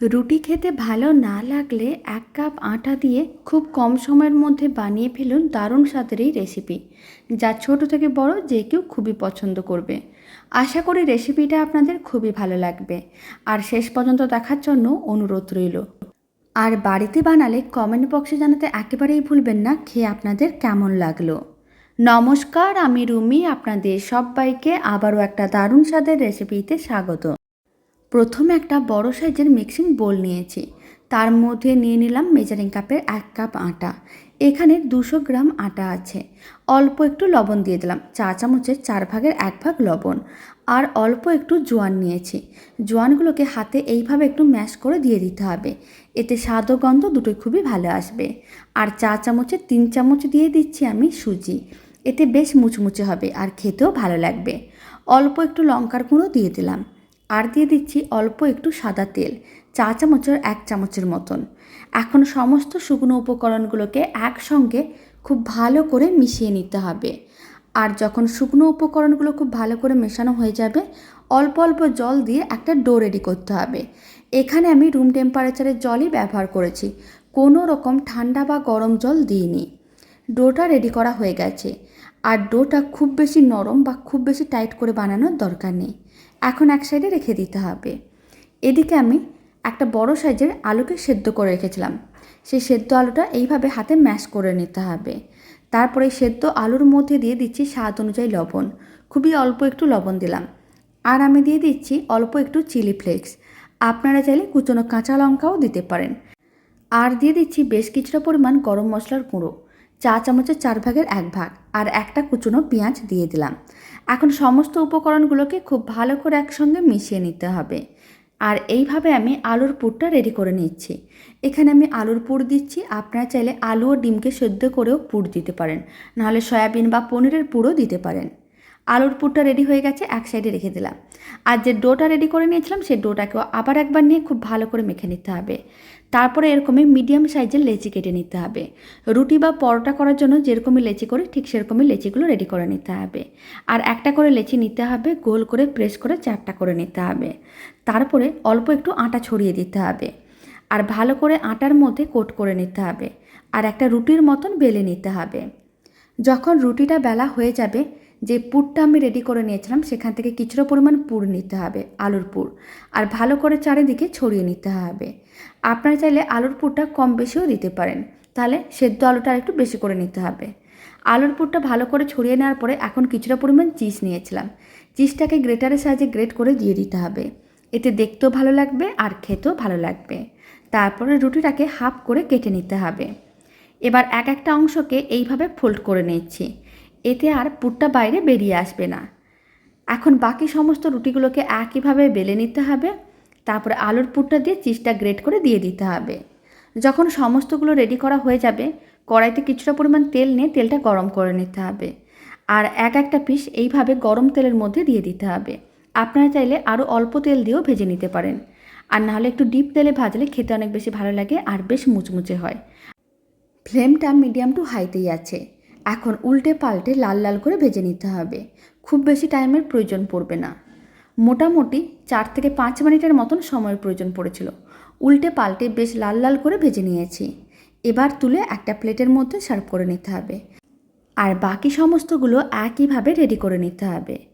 রুটি খেতে ভালো না লাগলে এক কাপ আটা দিয়ে খুব কম সময়ের মধ্যে বানিয়ে ফেলুন দারুণ স্বাদের এই রেসিপি যা ছোট থেকে বড় যে কেউ খুবই পছন্দ করবে। আশা করি রেসিপিটা আপনাদের খুবই ভালো লাগবে। আর শেষ পর্যন্ত দেখার জন্য অনুরোধ রইল। আর বাড়িতে বানালে কমেন্ট বক্সে জানাতে একেবারেই ভুলবেন না, খেয়ে আপনাদের কেমন লাগল। নমস্কার, আমি রুমি, আপনাদের সবাইকে আবারও একটা দারুণ স্বাদের রেসিপিতে স্বাগত। প্রথমে একটা বড় সাইজের মিক্সিং বোল নিয়েছি। তার মধ্যে নিয়ে নিলাম মেজারিং কাপের এক কাপ আটা। এখানে দুশো গ্রাম আটা আছে। অল্প একটু লবণ দিয়ে দিলাম। চা চামচের চার ভাগের এক ভাগ লবণ। আর অল্প একটু জোয়ান নিয়েছি। জোয়ানগুলোকে হাতে এইভাবে একটু ম্যাশ করে দিয়ে দিতে হবে। এতে স্বাদ ও গন্ধ দুটোই খুবই ভালো আসবে। আর চা চামচের তিন চামচ দিয়ে দিচ্ছি আমি সুজি। এতে বেশ মুচমুচে হবে আর খেতেও ভালো লাগবে। অল্প একটু লঙ্কার গুঁড়ো দিয়ে দিলাম। আর দিয়ে দিচ্ছি অল্প একটু সাদা তেল, চা চামচের এক চামচের মতন। এখন সমস্ত শুকনো উপকরণগুলোকে একসঙ্গে খুব ভালো করে মিশিয়ে নিতে হবে। আর যখন শুকনো উপকরণগুলো খুব ভালো করে মেশানো হয়ে যাবে, অল্প অল্প জল দিয়ে একটা ডো রেডি করতে হবে। এখানে আমি রুম টেম্পারেচারের জলই ব্যবহার করেছি, কোনো রকম ঠান্ডা বা গরম জল দিইনি। ডোটা রেডি করা হয়ে গেছে, আর ডোটা খুব বেশি নরম বা খুব বেশি টাইট করে বানানোর দরকার নেই। এখন এক সাইডে রেখে দিতে হবে। এদিকে আমি একটা বড় সাইজের আলুকে সেদ্ধ করে রেখেছিলাম। সেই সেদ্ধ আলুটা এইভাবে হাতে ম্যাশ করে নিতে হবে। তারপরে সেদ্ধ আলুর মধ্যে দিয়ে দিচ্ছি স্বাদ অনুযায়ী লবণ। খুবই অল্প একটু লবণ দিলাম। আর আমি দিয়ে দিচ্ছি অল্প একটু চিলি ফ্লেক্স। আপনারা চাইলে কুচনো কাঁচা লঙ্কাও দিতে পারেন। আর দিয়ে দিচ্ছি বেশ কিছুটা পরিমাণ গরম মশলার গুঁড়ো। চা চামচের চার ভাগের এক ভাগ। আর একটা কুচনো পেঁয়াজ দিয়ে দিলাম। এখন সমস্ত উপকরণগুলোকে খুব ভালো করে একসঙ্গে মিশিয়ে নিতে হবে। আর এইভাবে আমি আলুর পুরটা রেডি করে নিচ্ছি। এখানে আমি আলুর পুর দিচ্ছি। আপনারা চাইলে আলু ও ডিমকে সেদ্ধ করেও পুর দিতে পারেন। নাহলে সয়াবিন বা পনিরের পুরও দিতে পারেন। আলুর পুরটা রেডি হয়ে গেছে, এক সাইডে রেখে দিলাম। আর যে ডোটা রেডি করে নিয়েছিলাম সেই ডোটাকেও আবার একবার নিয়ে খুব ভালো করে মেখে নিতে হবে। তারপরে এরকমই মিডিয়াম সাইজের লেচি কেটে নিতে হবে। রুটি বা পরোটা করার জন্য যেরকমই লেচি করি, ঠিক সেরকমই লেচিগুলো রেডি করে নিতে হবে। আর একটা করে লেচি নিতে হবে, গোল করে প্রেস করে চ্যাপটা করে নিতে হবে। তারপরে অল্প একটু আটা ছড়িয়ে দিতে হবে। আর ভালো করে আটার মধ্যে কোট করে নিতে হবে। আর একটা রুটির মতন বেলে নিতে হবে। যখন রুটিটা বেলা হয়ে যাবে যে পুরটা আমি রেডি করে নিয়েছিলাম, সেখান থেকে কিছুটা পরিমাণ পুর নিতে হবে, আলুর পুর। আর ভালো করে চারিদিকে ছড়িয়ে নিতে হবে। আপনারা চাইলে আলুর পুরটা কম বেশিও দিতে পারেন। তাহলে সেদ্ধ আলুটা আর একটু বেশি করে নিতে হবে। আলুর পুরটা ভালো করে ছড়িয়ে নেওয়ার পরে এখন কিছুটা পরিমাণ চিজ নিয়েছিলাম। চিজটাকে গ্রেটারের সাহায্যে গ্রেট করে দিয়ে দিতে হবে। এতে দেখতেও ভালো লাগবে আর খেতেও ভালো লাগবে। তারপরে রুটিটাকে হাফ করে কেটে নিতে হবে। এবার এক একটা অংশকে এইভাবে ফোল্ড করে নিচ্ছি। এতে আর পুরটা বাইরে বেরিয়ে আসবে না। এখন বাকি সমস্ত রুটিগুলোকে একইভাবে বেলে নিতে হবে। তারপরে আলুর পুরটা দিয়ে চিজটা গ্রেট করে দিয়ে দিতে হবে। যখন সমস্তগুলো রেডি করা হয়ে যাবে, কড়াইতে কিছুটা পরিমাণ তেল নিয়ে তেলটা গরম করে নিতে হবে। আর এক একটা পিস এইভাবে গরম তেলের মধ্যে দিয়ে দিতে হবে। আপনারা চাইলে আরও অল্প তেল দিয়েও ভেজে নিতে পারেন। আর নাহলে একটু ডিপ তেলে ভাজলে খেতে অনেক বেশি ভালো লাগে আর বেশ মুচমুচে হয়। ফ্লেমটা মিডিয়াম টু হাইতেই আছে। এখন উল্টে পাল্টে লাল লাল করে ভেজে নিতে হবে। খুব বেশি টাইমের প্রয়োজন পড়বে না। মোটামুটি চার থেকে পাঁচ মিনিটের মতন সময়ের প্রয়োজন পড়েছিল। উল্টে পাল্টে বেশ লাল লাল করে ভেজে নিয়েছি। এবার তুলে একটা প্লেটের মধ্যে সার্ভ করে নিতে হবে। আর বাকি সমস্তগুলো একইভাবে রেডি করে নিতে হবে।